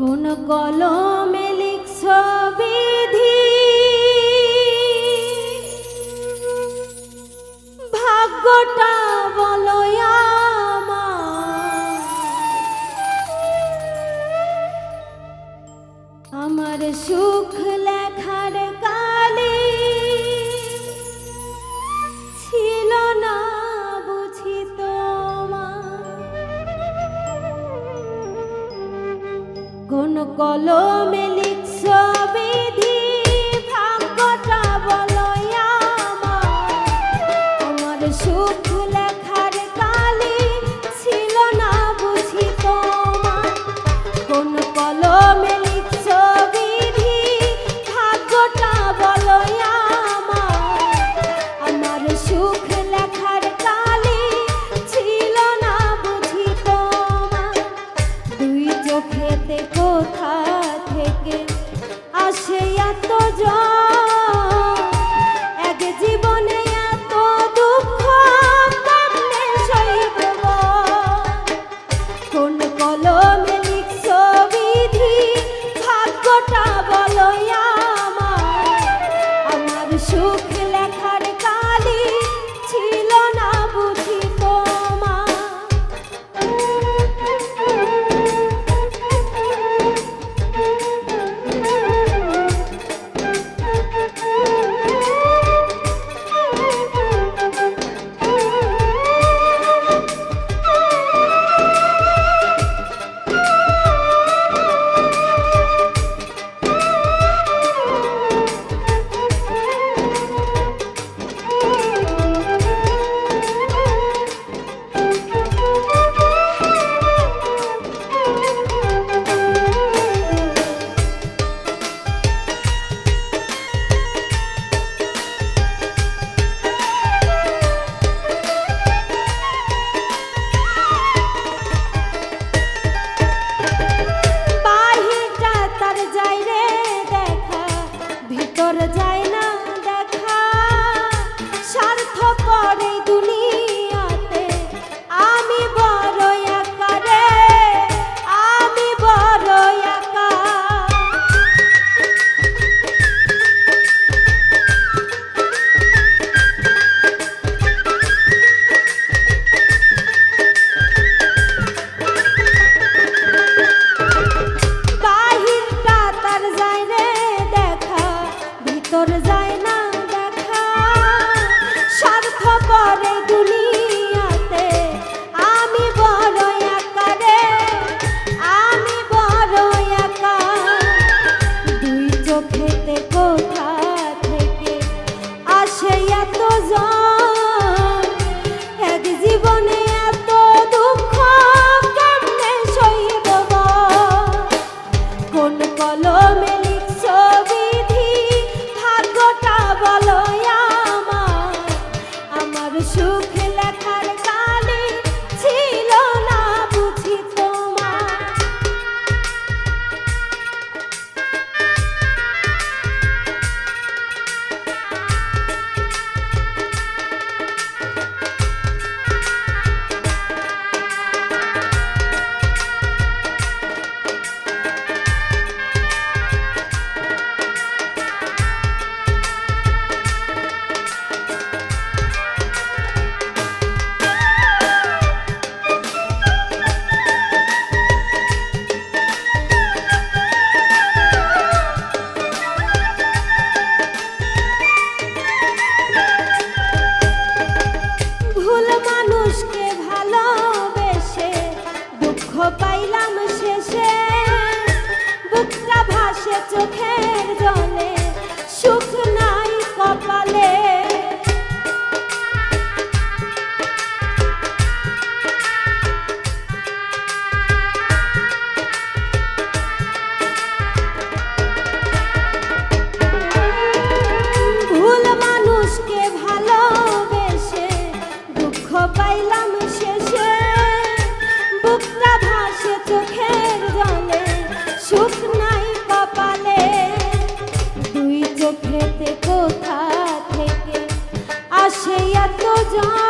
কোন কলমে লিখছ বিধি? ভাগ্যটা বলো আমার। সুখ লেখার কা কোন কলমে লিখছ বিধি। এত জন করে দুনিয়া চোখের জলে সুখ নাই ভুল মানুষকে দুঃখ পাইলাম Don't.